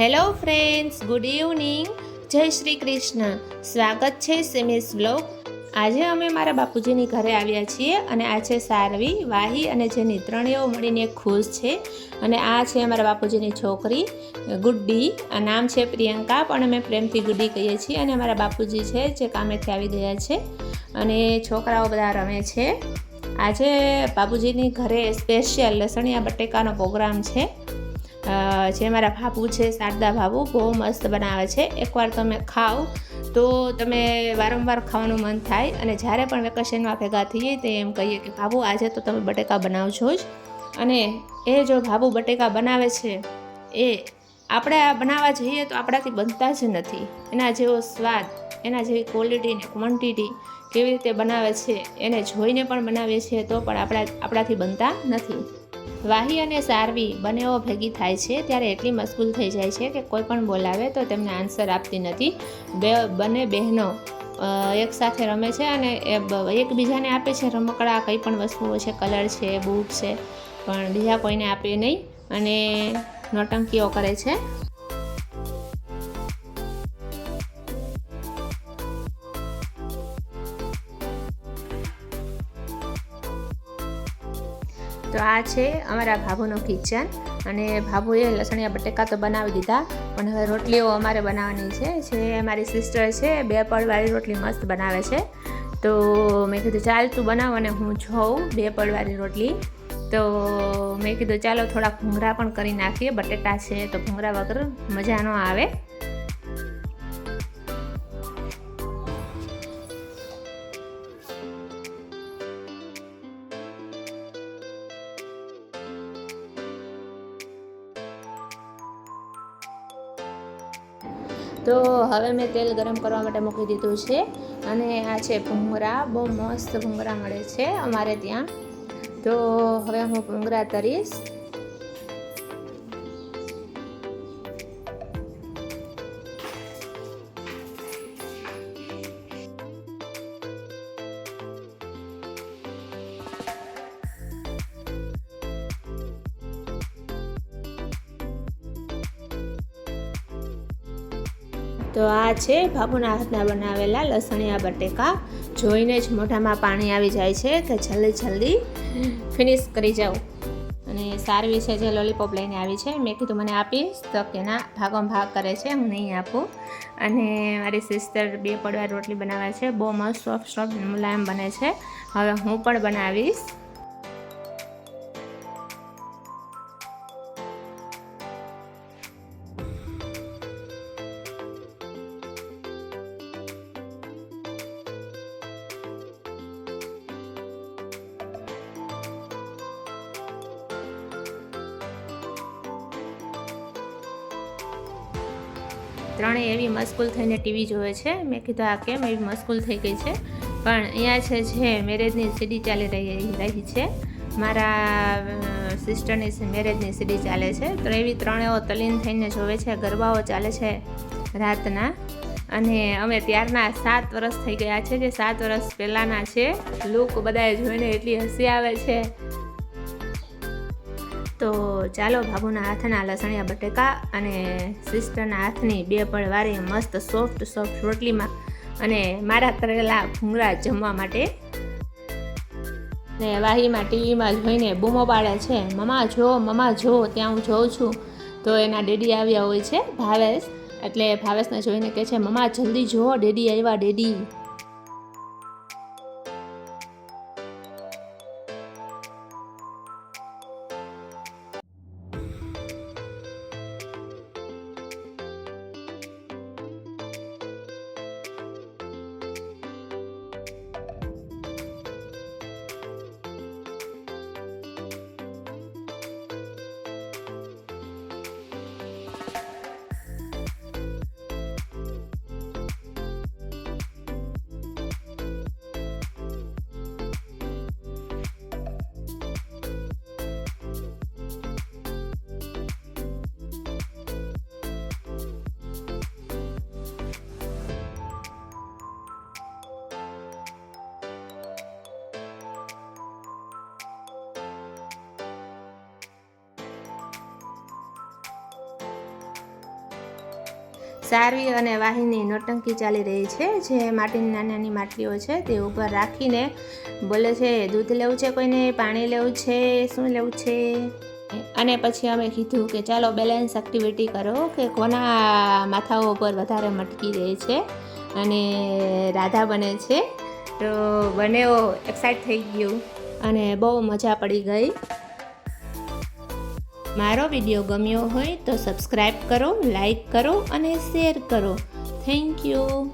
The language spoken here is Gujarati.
હેલો ફ્રેન્ડ્સ ગુડ ઇવનિંગ જય શ્રી કૃષ્ણ. સ્વાગત છે સિમિસ બ્લોગ આજે અમે મારા બાપુજીની ઘરે આવ્યા છીએ અને આ છે સારવી, વાહી અને જેની ત્રણેય મળીને ખુશ છે. અને આ છે અમારા બાપુજીની છોકરી, ગુડ્ડી. આ નામ છે પ્રિયંકા, પણ અમે પ્રેમથી ગુડ્ડી કહીએ છીએ અને અમારા બાપુજી છે જે કામેથી આવી ગયા છે. અને છોકરાઓ બધા રમે છે. આજે બાપુજીની ઘરે સ્પેશિયલ લસણિયા બટેકાનો પ્રોગ્રામ છે. જે મારા ભાભુ છે, શારદા ભાભુ, બહુ મસ્ત બનાવે છે. એકવાર તમે ખાઓ તો તમે વારંવાર ખાવાનું મન થાય અને જ્યારે પણ વેકેશનમાં ભેગા થઈએ તે એમ કહીએ કે, ભાભુ, આજે તો તમે બટેકા બનાવજો જ. અને એ જો ભાભુ બટેકા બનાવે છે, એ આપણે આ બનાવવા જઈએ તો આપણાથી બનતા જ નથી. એના જેવો સ્વાદ, એના જેવી ક્વોલિટી ને ક્વોન્ટિટી કેવી રીતે બનાવે છે, એને જોઈને પણ બનાવીએ છીએ તો પણ આપણા, આપણાથી બનતા નથી. વાહી અને સારવી બંનેઓ ભેગી થાય છે, ત્યારે એટલી મશગુલ થઈ જાય છે કે કોઈ પણ બોલાવે તો તેમને આન્સર આપતી નથી. બે, બંને બહેનો એકસાથે રમે છે અને એ એકબીજાને આપે છે રમકડા કંઈ પણ વસ્તુઓ છે, કલર છે બુક છે, પણ બીજા કોઈને આપે નહીં અને નોટંકીઓ કરે છે. તો આ છે અમારા ભાભુનું કિચન અને ભાભુએ લસણિયા બટેકા તો બનાવી દીધા, પણ હવે રોટલીઓ અમારે બનાવવાની છે. જે મારી સિસ્ટર છે, બે પડવાળી રોટલી મસ્ત બનાવે છે. તો મેં કીધું, ચાલ તું બનાવ અને હું જોઉં બે પડવાળી રોટલી. તો મેં કીધું, ચાલો થોડા ભૂંગરા પણ કરી નાખીએ, બટેટા છે તો ભૂંગરા વગર મજા ન આવે. તો હવે મેં તેલ ગરમ કરવા માટે મૂકી દીધું છે અને આ છે ભૂંગરા. બહુ મસ્ત ભૂંગરા મળે છે અમારે ત્યાં. તો હવે હું ભૂંગરા તરીશ. તો આ છે બાબુના હાથના બનાવેલા લસણિયા બટેકા. જોઈને જ મોઢામાં પાણી આવી જાય છે કે જલ્દી જલ્દી ફિનિશ કરી જાઉં અને સારવી છે જે લોલીપોપ લઈને આવી છે, મેં કીધું મને આપીશ તો કે ના ભાગોમાં ભાગ કરે છે, હું નહીં આપું. અને મારી સિસ્ટર બે પડવા રોટલી બનાવે છે, બહુ મસ્ત સોફ્ટ સોફ્ટ મુલાયમ બને છે. હવે હું પણ બનાવીશ. ત્રણેય એવી મસ્કૂલ થઈને ટીવી જોવે છે. મેં કીધું, આ કેમ એવી મસ્કૂલ થઈ ગઈ છે? પણ અહીંયા છે જે મેરેજની સીડી ચાલી રહી રહી છે. મારા સિસ્ટરની મેરેજની સીડી ચાલે છે. તો એવી ત્રણેય તલીન થઈને જોવે છે, ગરબાઓ ચાલે છે રાતના. અને અમે ત્યારના સાત વર્ષ થઈ ગયા છે. જે સાત વર્ષ પહેલાંના છે, લુક બધાએ જોઈને એટલી હસી આવે છે. તો ચાલો બાબુના હાથના લસણિયા બટેકા અને સિસ્ટરના હાથની બે પળ વારી મસ્ત સોફ્ટ સોફ્ટ રોટલીમાં અને મારા કરેલા ભૂંગળા જમવા માટે. ને વાહીમાં ટીવીમાં જોઈને બૂમો પાડે છે મમા જો મમા જો, ત્યાં હું જોઉં છું. તો એના ડેડી આવ્યા હોય છે, ભાવેશ. એટલે ભાવેશને જોઈને કહે છે મમા જલ્દી જો, ડેડી આવ્યા, ડેડી. સારવી અને વાહિની નોટંકી ચાલી રહી છે. જે માટીની નાની નાની માટલીઓ છે તે ઉપર રાખીને બોલે છે, દૂધ લેવું છે કોઈને? પાણી લેવું છે? શું લેવું છે? અને પછી અમે કીધું કે, ચાલો બેલેન્સ એક્ટિવિટી કરો કે કોના માથાઓ ઉપર વધારે મટકી રહે છે અને રાધા બને છે. તો બનેવો એક્સાઇટ થઈ ગયું અને બહુ મજા પડી ગઈ. મારો વીડિયો ગમ્યો હોય તો સબસ્ક્રાઈબ કરો લાઈક કરો અને શેર કરો. Thank you.